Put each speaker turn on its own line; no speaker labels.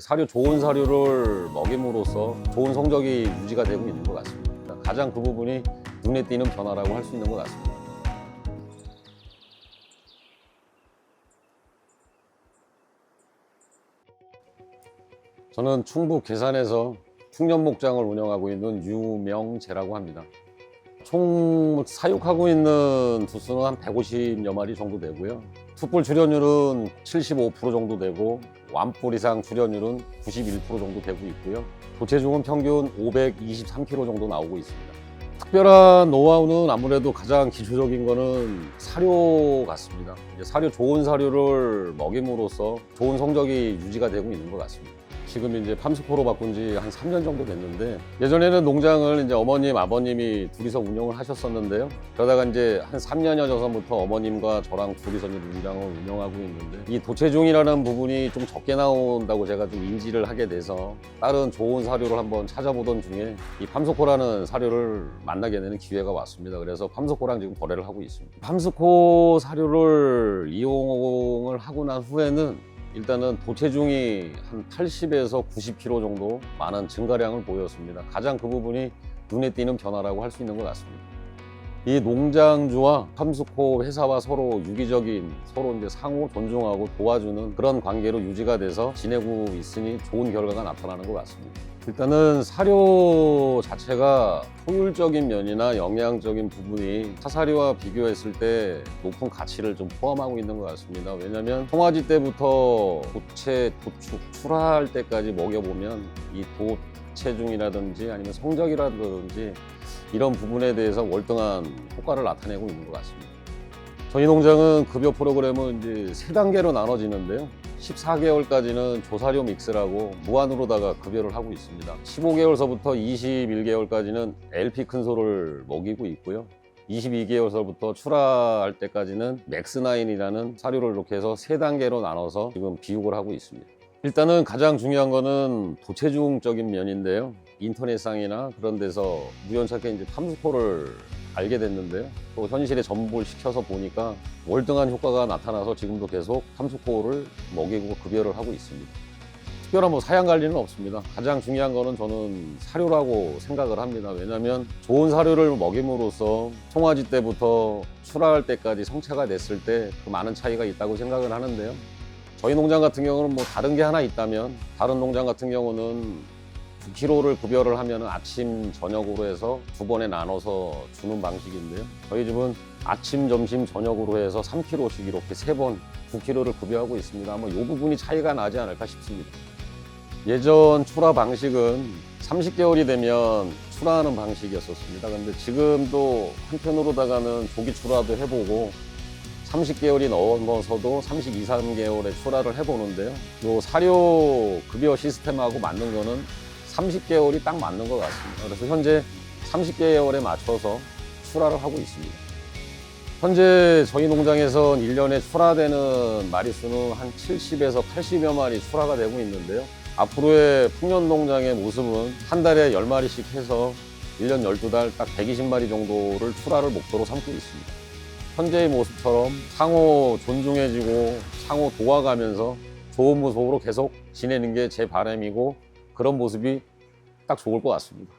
사료 좋은 사료를 먹임으로써 좋은 성적이 유지가 되고 있는 것 같습니다. 가장 그 부분이 눈에 띄는 변화라고 할 수 있는 것 같습니다. 저는 충북 괴산에서 풍년 목장을 운영하고 있는 유명재라고 합니다. 총 사육하고 있는 두수는 한 150여 마리 정도 되고요. 툭불 출현율은 75% 정도 되고 완불 이상 출현율은 91% 정도 되고 있고요. 도체중은 평균 523kg 정도 나오고 있습니다. 특별한 노하우는 아무래도 가장 기초적인 거는 사료 같습니다. 사료 좋은 사료를 먹임으로써 좋은 성적이 유지가 되고 있는 것 같습니다. 지금 이제 팜스코로 바꾼 지 한 3년 정도 됐는데 예전에는 농장을 이제 어머님, 아버님이 둘이서 운영을 하셨었는데요. 그러다가 이제 한 3년여 전부터 어머님과 저랑 둘이서 이제 농장을 운영하고 있는데 이 도체중이라는 부분이 좀 적게 나온다고 제가 좀 인지를 하게 돼서 다른 좋은 사료를 한번 찾아보던 중에 이 팜스코라는 사료를 만나게 되는 기회가 왔습니다. 그래서 팜스코랑 지금 거래를 하고 있습니다. 팜스코 사료를 이용을 하고 난 후에는 일단은 도체중이 한 80에서 90kg 정도 많은 증가량을 보였습니다. 가장 그 부분이 눈에 띄는 변화라고 할 수 있는 것 같습니다. 이 농장주와 팜스코 회사와 서로 유기적인 서로 이제 상호 존중하고 도와주는 그런 관계로 유지가 돼서 지내고 있으니 좋은 결과가 나타나는 것 같습니다. 일단은 사료 자체가 효율적인 면이나 영양적인 부분이 타사료와 비교했을 때 높은 가치를 좀 포함하고 있는 것 같습니다. 왜냐하면 송아지 때부터 도체, 도축, 출하할 때까지 먹여보면 이 도 체중이라든지 아니면 성적이라든지 이런 부분에 대해서 월등한 효과를 나타내고 있는 것 같습니다. 저희 농장은 급여 프로그램은 이제 세 단계로 나눠지는데요. 14개월까지는 조사료 믹스라고 무한으로다가 급여를 하고 있습니다. 15개월서부터 21개월까지는 LP 큰소를 먹이고 있고요. 22개월서부터 출하할 때까지는 맥스나인이라는 사료를 이렇게 해서 세 단계로 나눠서 지금 비육을 하고 있습니다. 일단은 가장 중요한 거는 도체중적인 면인데요. 인터넷상이나 그런 데서 우연찮게 이제 탐스코를 알게 됐는데요. 또 현실에 전복을 시켜서 보니까 월등한 효과가 나타나서 지금도 계속 탐스코를 먹이고 급여를 하고 있습니다. 특별한 뭐 사양 관리는 없습니다. 가장 중요한 거는 저는 사료라고 생각을 합니다. 왜냐하면 좋은 사료를 먹임으로써 송아지 때부터 출하할 때까지 성체가 됐을 때 그 많은 차이가 있다고 생각을 하는데요. 저희 농장 같은 경우는 뭐 다른 게 하나 있다면 다른 농장 같은 경우는 9kg를 급여를 하면 아침 저녁으로 해서 두 번에 나눠서 주는 방식인데요. 저희 집은 아침 점심 저녁으로 해서 3kg씩 이렇게 세 번 9kg를 급여하고 있습니다. 아마 이 부분이 차이가 나지 않을까 싶습니다. 예전 출하 방식은 30개월이 되면 출하하는 방식이었었습니다. 근데 지금도 한편으로다가는 조기 출하도 해보고 30개월이 넘어서도 32, 3개월에 출하를 해보는데요. 요 사료 급여 시스템하고 맞는 거는 30개월이 딱 맞는 것 같습니다. 그래서 현재 30개월에 맞춰서 출하를 하고 있습니다. 현재 저희 농장에선 1년에 출하되는 마리수는 한 70에서 80여 마리 출하가 되고 있는데요. 앞으로의 풍년 농장의 모습은 한 달에 10마리씩 해서 1년 12달 딱 120마리 정도를 출하를 목표로 삼고 있습니다. 현재의 모습처럼 상호 존중해지고 상호 도와가면서 좋은 모습으로 계속 지내는 게 제 바람이고 그런 모습이 딱 좋을 것 같습니다.